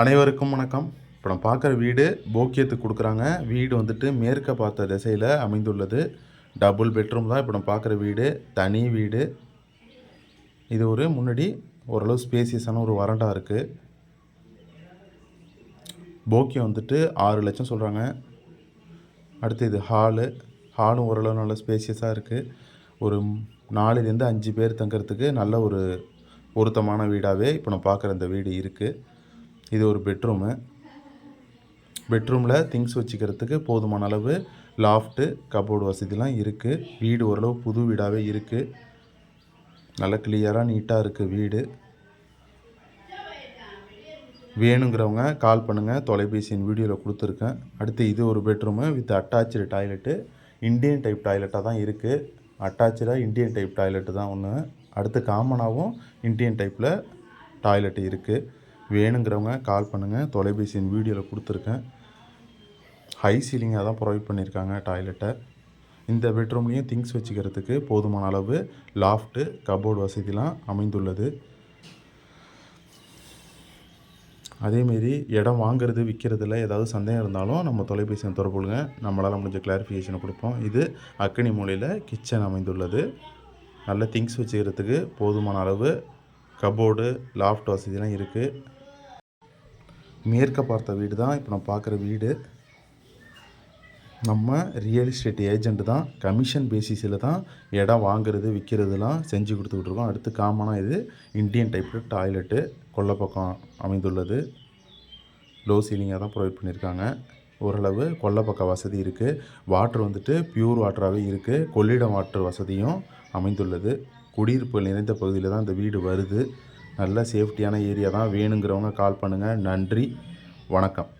அனைவருக்கும் வணக்கம். இப்போ நம்ம பார்க்குற வீடு போக்கியத்துக்கு கொடுக்குறாங்க. வீடு வந்துட்டு மேற்க பார்த்த திசையில் அமைந்துள்ளது. டபுள் பெட்ரூம் தான் இப்போ நம்ம பார்க்குற வீடு. தனி வீடு. இது ஒரு முன்னாடி ஓரளவு ஸ்பேசியஸான ஒரு வரண்டா இருக்குது போக்கியம் வந்துட்டு ஆறு லட்சம் சொல்கிறாங்க அடுத்து இது ஹாலு ஹாலும் ஓரளவு நல்ல ஸ்பேசியஸாக இருக்குது ஒரு நாலுலேருந்து அஞ்சு பேர் தங்குறதுக்கு நல்ல ஒரு பொருத்தமான வீடாகவே இப்போ நம்ம பார்க்குற இந்த வீடு இருக்குது இது ஒரு பெட்ரூமு பெட்ரூமில் திங்ஸ் வச்சுக்கிறதுக்கு போதுமான அளவு லாஃப்ட்டு கபோர்டு வசதிலாம் இருக்குது வீடு ஓரளவு புது வீடாகவே இருக்குது நல்லா கிளியராக நீட்டாக இருக்குது வீடு. வேணுங்கிறவங்க கால் பண்ணுங்கள் தொலைபேசியின் வீடியோவில் கொடுத்துருக்கேன். அடுத்து இது ஒரு bedroom with attach toilet Indian type டாய்லெட்டாக தான் இருக்குது அட்டாச்சாக இந்தியன் டைப் டாய்லெட்டு தான் ஒன்று அடுத்து காமனாகவும் இண்டியன் டைப்பில் டாய்லெட் இருக்குது வேணுங்கிறவங்க கால் பண்ணுங்கள் தொலைபேசியின் வீடியோவில் கொடுத்துருக்கேன். ஹை சீலிங்காக தான் ப்ரொவைட் பண்ணியிருக்காங்க டாய்லெட்டை இந்த பெட்ரூம்லேயும் திங்ஸ் வச்சுக்கிறதுக்கு போதுமான அளவு லாஃப்ட்டு கபோர்டு வசதிலாம் அமைந்துள்ளது. அதேமாரி இடம் வாங்குறது விற்கிறதுல ஏதாவது சந்தேகம் இருந்தாலும் நம்ம தொலைபேசியை தொடர்புங்க நம்மளால் முடிஞ்ச கிளாரிஃபிகேஷனை கொடுப்போம். இது அக்கனி மூலையில் கிச்சன் அமைந்துள்ளது. நல்ல திங்ஸ் வச்சுக்கிறதுக்கு போதுமான அளவு கபோர்டு லாஃப்ட் வசதிலாம் இருக்குது மேற்க பார்த்த வீடு தான் இப்போ நான் பார்க்குற வீடு. நம்ம ரியல் எஸ்டேட் ஏஜெண்ட் தான் கமிஷன் பேசிஸில் தான் இடம் வாங்குறது விற்கிறதுலாம் செஞ்சு கொடுத்துக்கிட்டுருக்கோம் அடுத்து காமனாக இது இந்தியன் டைப்பில் டாய்லெட்டு கொல்லப்பக்கம் அமைந்துள்ளது. லோ சீலிங்காக தான் ப்ரொவைட் பண்ணியிருக்காங்க. ஓரளவு கொல்லப்பக்க வசதி இருக்குது வாட்ரு வந்துட்டு பியூர் வாட்டராகவே இருக்குது கொள்ளிடம் வாட்டர் வசதியும் அமைந்துள்ளது. குடியிருப்புகள் நிறைந்த பகுதியில் தான் இந்த வீடு வருது. நல்ல சேஃப்டியான ஏரியா தான் வேணுங்கிறவங்க கால் பண்ணுங்கள் நன்றி. வணக்கம்.